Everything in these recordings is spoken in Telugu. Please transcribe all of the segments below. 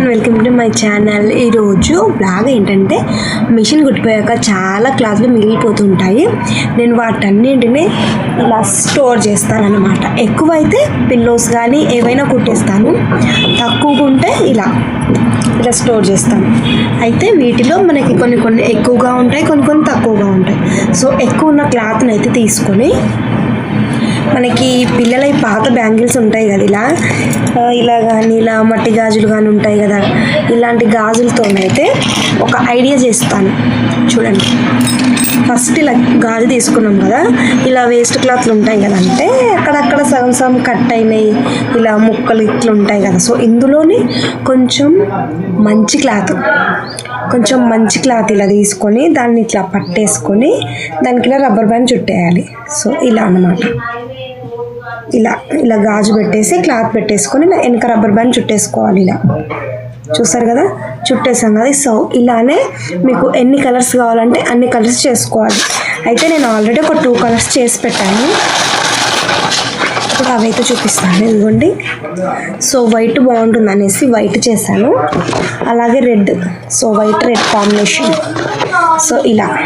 And welcome to my channel ఈరోజు బ్లాగ్ ఏంటంటే మిషన్ కుట్టిపోయాక చాలా క్లాత్లు మిగిలిపోతుంటాయి. నేను వాటన్నింటినీ ఇలా స్టోర్ చేస్తానన్నమాట. ఎక్కువైతే పిల్లోస్ కానీ ఏవైనా కుట్టేస్తాను. తక్కువగా ఉంటే ఇలా ఇలా స్టోర్ చేస్తాను. అయితే వీటిలో మనకి కొన్ని కొన్ని ఎక్కువగా ఉంటాయి కొన్ని కొన్ని తక్కువగా ఉంటాయి. సో ఎక్కువ ఉన్న క్లాత్ని అయితే తీసుకొని మనకి పిల్లల పాత బ్యాంగిల్స్ ఉంటాయి కదా ఇలా. ఇలా కానీ ఇలా మట్టి గాజులు కానీ ఉంటాయి కదా. ఇలాంటి గాజులతోనైతే ఒక ఐడియా చేస్తాను. చూడండి. ఫస్ట్ ఇలా గాజు తీసుకున్నాం కదా. ఇలా వేస్ట్ క్లాత్లు ఉంటాయి కదా అంటే అక్కడక్కడ సగం సగం కట్ అయినాయి. ఇలా ముక్కలు ఇట్లు ఉంటాయి కదా. సో ఇందులోనే కొంచెం మంచి క్లాత్. కొంచెం మంచి క్లాత్ ఇలా తీసుకొని దాన్ని ఇట్లా పట్టేసుకొని దానికి ఇలా రబ్బర్ బ్యాండ్ చుట్టేయాలి. సో ఇలా అన్నమాట. ఇలా ఇలా గాజు పెట్టేసి క్లాత్ పెట్టేసుకొని ఇలా వెనక రబ్బర్ బ్యాండ్ చుట్టేసుకోవాలి ఇలా. చూస్తారు కదా? చుట్టేసాం కదా? సో ఇలానే మీకు ఎన్ని కలర్స్ కావాలంటే అన్ని కలర్స్ చేసుకోవాలి. అయితే నేను ఆల్రెడీ ఒక టూ కలర్స్ చేసి పెట్టాను. ఇప్పుడు అవైతే చూపిస్తాను. ఇదిగోండి. సో వైట్ బాగుంటుంది అనేసి వైట్ చేశాను. అలాగే red. So white red combination. So ఇలా.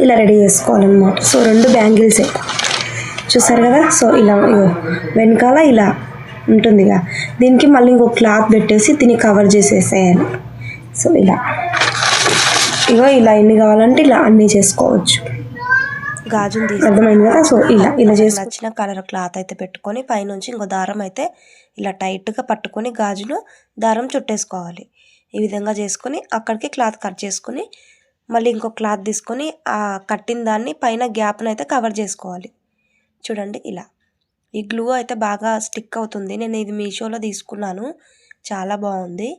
ఇలా రెడీ చేసుకోవాలన్నమాట. సో రెండు బ్యాంగిల్సే చూసారు కదా? సో ఇలా ఇగో వెనకాల ఇలా ఉంటుందిగా. దీనికి మళ్ళీ ఇంకో క్లాత్ పెట్టేసి దీన్ని కవర్ చేసేసేయాలి. సో ఇలా. ఇగో ఇలా ఎన్ని కావాలంటే ఇలా అన్నీ చేసుకోవచ్చు. గాజులు తీసి అర్థమైంది కదా సో ఇలా ఇలా చేసి నచ్చిన కలర్ క్లాత్ అయితే పెట్టుకొని పైనుంచి ఇంకో దారం అయితే ఇలా టైట్గా పట్టుకొని గాజును దారం చుట్టేసుకోవాలి. ఈ విధంగా చేసుకొని అక్కడికి క్లాత్ కట్ చేసుకొని మళ్ళీ ఇంకో క్లాత్ తీసుకొని ఆ కట్టిన దాన్ని పైన గ్యాప్ను అయితే కవర్ చేసుకోవాలి. చూడండి ఇలా. ఈ గ్లూ అయితే బాగా స్టిక్ అవుతుంది. నేను ఇది మీషోలో తీసుకున్నాను. చాలా బాగుంది.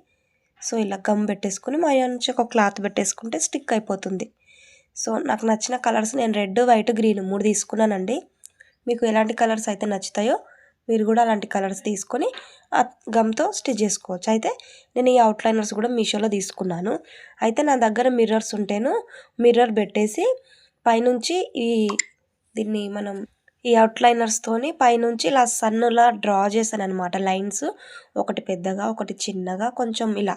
సో ఇలా గమ్ పెట్టేసుకుని మా నుంచి ఒక క్లాత్ పెట్టేసుకుంటే స్టిక్ అయిపోతుంది. సో నాకు నచ్చిన కలర్స్ నేను రెడ్ వైట్ గ్రీన్ మూడు తీసుకున్నానండి. మీకు ఎలాంటి కలర్స్ అయితే నచ్చుతాయో మీరు కూడా అలాంటి కలర్స్ తీసుకొని ఆ గమ్తో స్టిచ్ చేసుకోవచ్చు. అయితే నేను ఈ అవుట్లైనర్స్ కూడా మీషోలో తీసుకున్నాను. అయితే నా దగ్గర మిర్రర్స్ ఉంటేను మిర్రర్ పెట్టేసి పైనుంచి ఈ దీన్ని మనం ఈ అవుట్లైనర్స్తోని పైనుంచి ఇలా సన్నులా డ్రా చేశాను అనమాట లైన్స్ ఒకటి పెద్దగా ఒకటి చిన్నగా కొంచెం ఇలా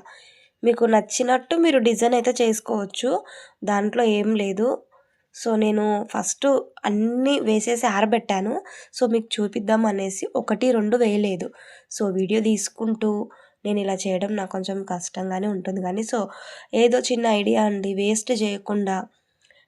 మీకు నచ్చినట్టు మీరు డిజైన్ అయితే చేసుకోవచ్చు. దాంట్లో ఏం లేదు. సో నేను ఫస్ట్ అన్నీ వేసేసి ఆరబెట్టాను. సో మీకు చూపిద్దాం అనేసి ఒకటి రెండు వేయలేదు. సో వీడియో తీసుకుంటూ నేను ఇలా చేయడం నాకు కొంచెం కష్టంగానే ఉంటుంది. కానీ సో ఏదో చిన్న ఐడియా అండి. వేస్ట్ చేయకుండా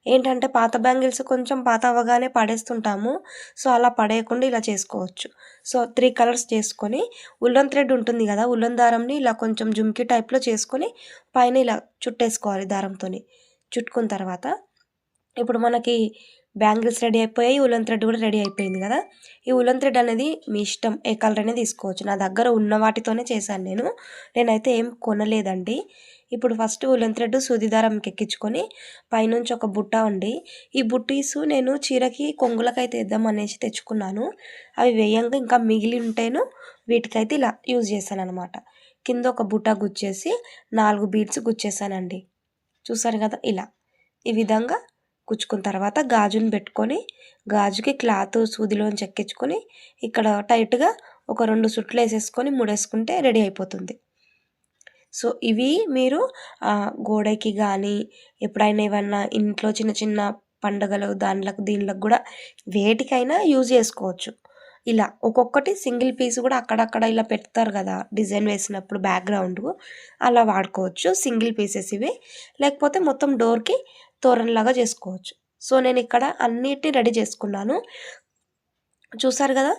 ఏంటంటే పాత బ్యాంగిల్స్ కొంచెం పాత అవ్వగానే పడేస్తుంటాము. సో అలా పడేయకుండా ఇలా చేసుకోవచ్చు. సో త్రీ కలర్స్ చేసుకొని ఉల్లన్ థ్రెడ్ ఉంటుంది కదా ఉల్లన్ దారంని ఇలా కొంచెం జుమ్కి టైప్లో చేసుకొని పైన ఇలా చుట్టేసుకోవాలి దారంతోని. చుట్టుకున్న తర్వాత ఇప్పుడు మనకి బ్యాంగిల్స్ రెడీ అయిపోయాయి ఉలన్ థ్రెడ్ కూడా రెడీ అయిపోయింది కదా. ఈ ఉలన్ థ్రెడ్ అనేది మీ ఇష్టం ఏ కలర్ అనేది తీసుకోవచ్చు. నా దగ్గర ఉన్న వాటితోనే చేశాను నేను. నేనైతే ఏం కొనలేదండి. ఇప్పుడు ఫస్ట్ ఉలెన్ థ్రెడ్ సూది దారంకి ఎక్కించుకొని పైనుంచి ఒక బుట్ట ఉండి ఈ బుట్టీస్ నేను చీరకి కొంగులకైతే వేద్దాం అనేసి తెచ్చుకున్నాను. అవి వేయంగా ఇంకా మిగిలి ఉంటేను వీటికైతే ఇలా యూజ్ చేశాను అనమాట కింద ఒక బుట్ట గుచ్చేసి నాలుగు బీడ్స్ గుచ్చేసానండి. చూసారు కదా ఇలా. ఈ విధంగా కుచ్చుకున్న తర్వాత గాజుని పెట్టుకొని గాజుకి క్లాత్ సూదిలోంచి ఎక్కించుకొని ఇక్కడ టైట్గా ఒక రెండు సుట్లు వేసేసుకొని ముడేసుకుంటే రెడీ అయిపోతుంది. సో ఇవి మీరు గోడకి కానీ ఎప్పుడైనా ఏమన్నా ఇంట్లో చిన్న చిన్న పండగలు దానిలకు దీనిలకు కూడా వేటికైనా యూజ్ చేసుకోవచ్చు. ఇలా ఒక్కొక్కటి సింగిల్ పీస్ కూడా అక్కడక్కడ ఇలా పెడతారు కదా డిజైన్ వేసినప్పుడు బ్యాక్గ్రౌండ్ అలా వాడుకోవచ్చు. సింగిల్ పీసెస్ ఇవి. లేకపోతే మొత్తం డోర్కి తోరణలాగా చేసుకోవచ్చు. సో నేను ఇక్కడ అన్నిటిని రెడీ చేసుకున్నాను. చూసారు కదా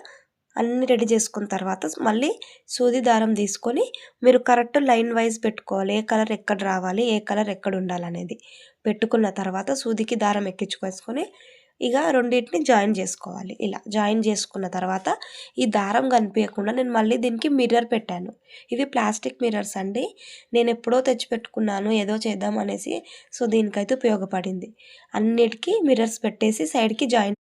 అన్నీ రెడీ చేసుకున్న తర్వాత మళ్ళీ సూది దారం తీసుకొని మీరు కరెక్ట్ లైన్ వైజ్ పెట్టుకోవాలి ఏ కలర్ ఎక్కడ రావాలి ఏ కలర్ ఎక్కడ ఉండాలనేది పెట్టుకున్న తర్వాత సూదికి దారం ఎక్కించుకొని ఇక రెండింటిని జాయిన్ చేసుకోవాలి. ఇలా జాయిన్ చేసుకున్న తర్వాత ఈ దారం కనిపించకుండా నేను మళ్ళీ దీనికి మిర్రర్ పెట్టాను. ఇవి ప్లాస్టిక్ మిర్రర్స్ అండి. నేను ఎప్పుడో తెచ్చిపెట్టుకున్నాను ఏదో చేద్దాం అనేసి సో దీనికైతే ఉపయోగపడింది. అన్నిటికీ మిర్రర్స్ పెట్టేసి సైడ్కి జాయిన్